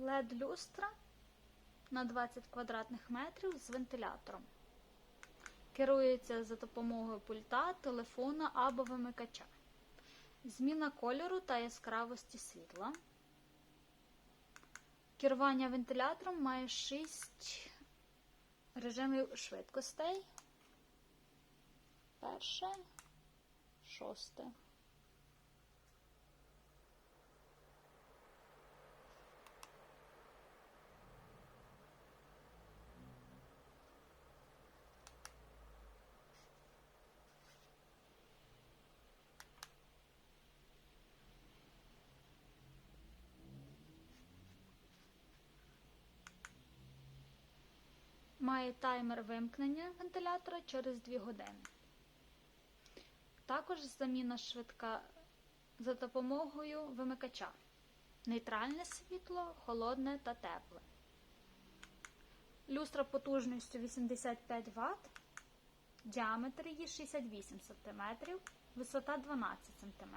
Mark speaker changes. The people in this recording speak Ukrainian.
Speaker 1: LED-люстра на 20 квадратних метрів з вентилятором. Керується за допомогою пульта, телефона або вимикача. Зміна кольору та яскравості світла. Керування вентилятором має 6 режимів швидкостей. Перше, шосте. Має таймер вимкнення вентилятора через 2 години. Також заміна швидка за допомогою вимикача. Нейтральне світло, холодне та тепле. Люстра потужністю 85 Вт, діаметр її 68 см, висота 12 см.